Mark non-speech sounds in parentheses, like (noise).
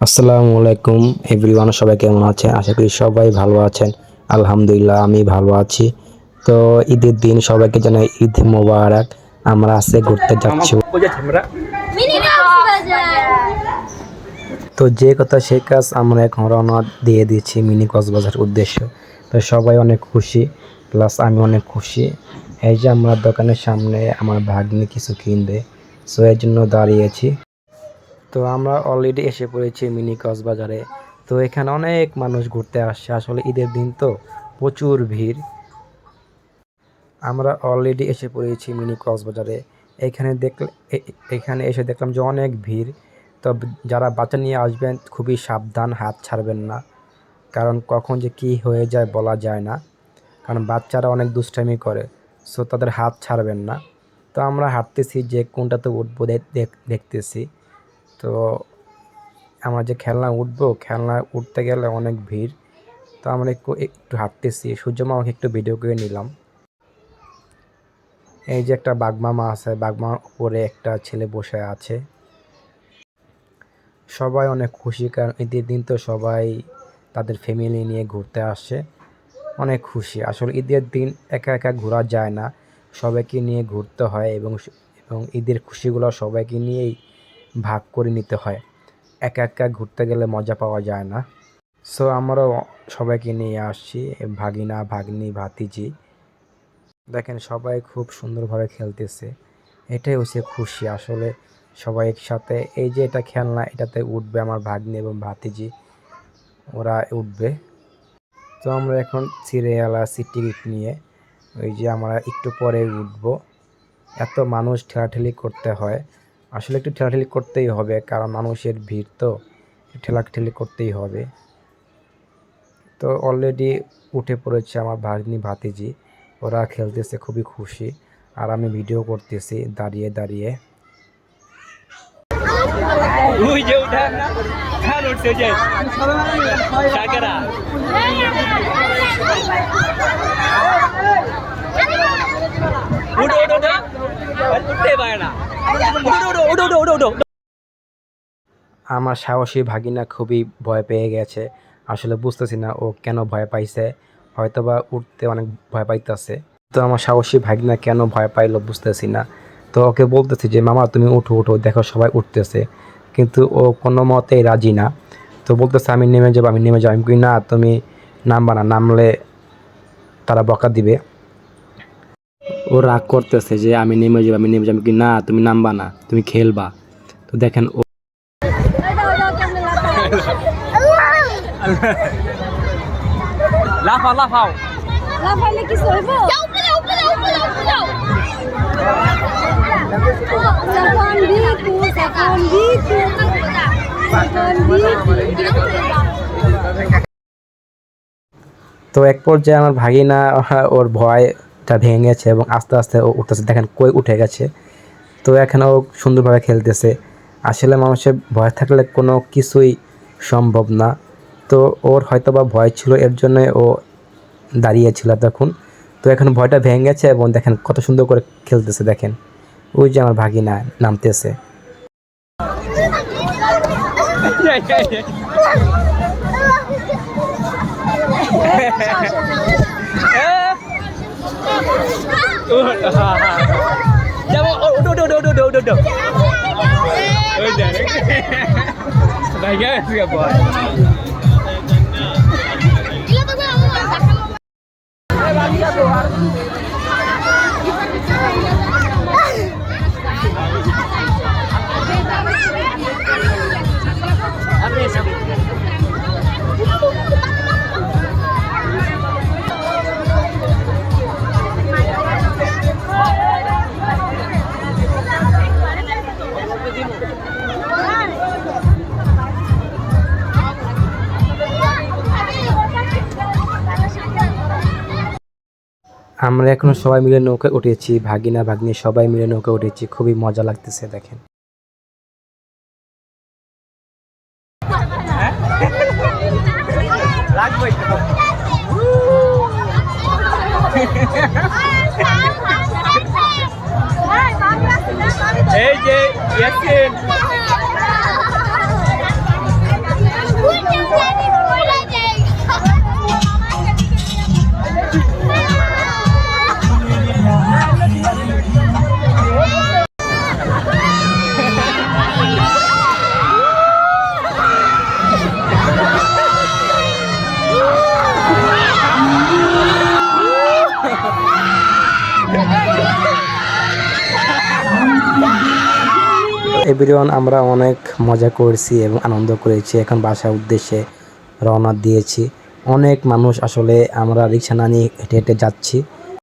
আসসালামু আলাইকুম এভরিওয়ান সবাই কেমন আছেন? আশা করি সবাই ভালো আছেন। আলহামদুলিল্লাহ, আমি ভালো আছি। তো ঈদের দিন সবাইকে জানাই ঈদ মোবারক। আমরা আজকে ঘুরতে যাচ্ছি। তো যে কথা সেই কাজ আমরা এখন রওনা দিয়ে দিচ্ছি মিনি কক্সবাজার উদ্দেশ্য। তো সবাই অনেক খুশি প্লাস আমি অনেক খুশি। এই যে আমরা দোকানের সামনে আমার ভাগ্নি কিছু কিনবে সো এর জন্য দাঁড়িয়েছি। তো আমরা অলরেডি এসে পড়েছি মিনি কক্সবাজারে তো এখানে অনেক মানুষ ঘুরতে আসছে, আসলে ঈদের দিন তো প্রচুর ভিড়। আমরা অলরেডি এসে পড়েছি মিনি কক্সবাজারে এখানে দেখলে এখানে এসে দেখলাম যে অনেক ভিড়। তো যারা বাচ্চা নিয়ে আসবেন, খুবই সাবধান, হাত ছাড়বেন না। কারণ কখন যে কি হয়ে যায় বলা যায় না। কারণ বাচ্চারা অনেক দুষ্টামি করে সো তাদের হাত ছাড়বেন না। তো আমরা হাঁটতেছি, যে কোনটাতে উঠবো দেখ- দেখ- দেখতেছি। তো আমরা যে খেলনা উঠবো, খেলনা উঠতে গেলে অনেক ভিড়। তো আমরা একটু একটু হাঁটতেছি। সূর্যমা আমাকে একটু ভিডিও করে নিলাম। এই যে একটা বাগমামা আছে বাগমার উপরে একটা ছেলে বসে আছে। সবাই অনেক খুশি, কারণ ঈদের দিন তো সবাই তাদের ফ্যামিলি নিয়ে ঘুরতে আসে। অনেক খুশি। আসলে ঈদের দিন একা একা ঘোরা যায় না। সবাইকে নিয়ে ঘুরতে হয় এবং এবং ঈদের খুশিগুলো সবাইকে নিয়েই ভাগ করে নিতে হয়। একা একা ঘুরতে গেলে মজা পাওয়া যায় না। সো আমরাও সবাইকে নিয়ে আসছি, ভাগিনা, ভাগ্নি, ভাতিজি। দেখেন, সবাই খুব সুন্দরভাবে খেলতেছে। এটাই হচ্ছে খুশি। আসলে সবাই একসাথে, এই যে এটা খেলনা, এটাতে উঠবে আমার ভাগ্নি এবং ভাতিজি। ওরা উঠবে। তো আমরা এখন সিরিয়াল আছি নিয়ে, ওই যে আমরা একটু পরে উঠব। এত মানুষ ঠেলাঠেলি করতে হয়। আসলে একটু ঠেলাঠেলি করতেই হবে, কারণ মানুষের ভিড় তো, ঠেলাঠেলি করতেই হবে। তো অলরেডি উঠে পড়েছে আমার ভাগ্নি ভাতিজি, ওরা খেলতেছে, খুবই খুশি। আর আমি ভিডিও করতেছি, দাঁড়িয়ে দাঁড়িয়ে। উঠা আমার সাহসী ভাগিনা খুবই ভয় পেয়ে গেছে। আসলে বুঝতেছি না ও কেন ভয় পাইছে। হয়তোবা উঠতে অনেক ভয় পাইতেছে। তো আমার সাহসী ভাগিনা কেন ভয় পাইলো বুঝতেছি না। তো ওকে বলতেছি যে, মামা, তুমি উঠো উঠো, দেখো সবাই উঠতেছে। কিন্তু ও কোনো মতেই রাজি না। তো বলতেছে, আমি নেমে যাব, আমি নেমে যাব। আমি কই, না, তুমি নামবা না, নামলে তারা বকা দিবে। ও রাগ করতেছে যে আমি নেমে যাব আমি নেমে যাব কি না তুমি নামবা না তুমি খেলবা। তো দেখেন ও লাফাও লাফাইলে কি হইব তো এক পর্যায়ে আমার ভাগিনা ওর ভয়টা ভেঙে গেছে এবং আস্তে আস্তে ও উঠতেছে। দেখেন কই উঠে গেছে। তো এখন ও সুন্দরভাবে খেলতেছে। আসলে মানুষের ভয় থাকলে কোনো কিছুই সম্ভব না। তো ওর হয়তো বা ভয় ছিল এর জন্য ও দাঁড়িয়েছিল তখন তো এখন ভয়টা ভেঙে গেছে এবং দেখেন কত সুন্দর করে খেলতেছে দেখেন। ওই যে আমার ভাগিনা নামতেছে। (laughs) (laughs) (laughs) যাব উঠো উঠো উঠো উঠো উঠো উঠো ওই দেখ ভাই গেছে আমরা এখন সবাই মিলে নৌকা উঠেছি ভাগিনা ভাগ্নি সবাই মিলে নৌকা উঠেছি খুবই মজা লাগতেছে দেখেন। লাগবে এই যে এভরিওয়ান, আমরা অনেক মজা করেছি এবং আনন্দ করেছি। এখন বাসার উদ্দেশ্যে রওনা দিয়েছি। অনেক মানুষ আসলে আমরা রিক্সা না নিয়ে হেঁটে হেঁটে যাচ্ছি।